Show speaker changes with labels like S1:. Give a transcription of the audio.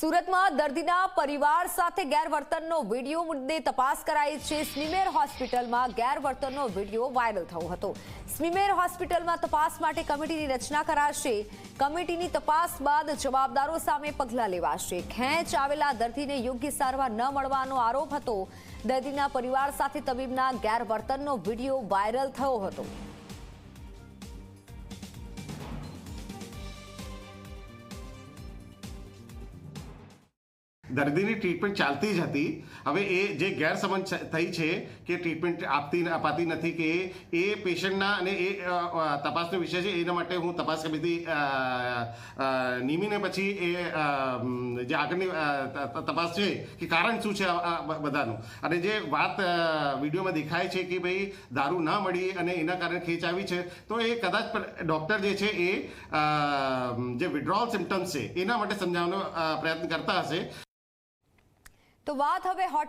S1: સુરતમાં દર્દીના પરિવાર સાથે ગેરવર્તનનો વીડિયો મુદ્દે તપાસ કરાઈ છે. સ્મીમેર હોસ્પિટલમાં ગેરવર્તનનો વીડિયો વાયરલ થયો હતો. સ્મીમેર હોસ્પિટલમાં તપાસ માટે કમિટીની રચના કરાશે. કમિટીની તપાસ બાદ જવાબદારો સામે પગલાં લેવાશે. ખેંચ આવેલા દર્દીને યોગ્ય સારવાર ન મળવાનો આરોપ હતો. દર્દીના પરિવાર સાથે તબીબના ગેરવર્તનનો વીડિયો વાયરલ થયો હતો.
S2: દર્દીની ટ્રીટમેન્ટ ચાલતી જ હતી. હવે એ જે ગેરસમજ થઈ છે કે ટ્રીટમેન્ટ આપતી અપાતી નથી કે એ પેશન્ટના અને એ તપાસનો વિષય છે, એના માટે હું તપાસ સમિતિ નિમીને પછી એ જે આગળની તપાસ છે કે કારણ શું છે બધાનું. અને જે વાત વિડીયોમાં દેખાય છે કે ભાઈ દારૂ ના મળી અને એના કારણે ખેંચ આવી છે, તો એ કદાચ ડૉક્ટર જે છે એ જે વિડ્રોલ સિમ્ટમ્સ છે, એના માટે સમજાવવાનો પ્રયત્ન કરતા હશે.
S1: તો વાત હવે હોટ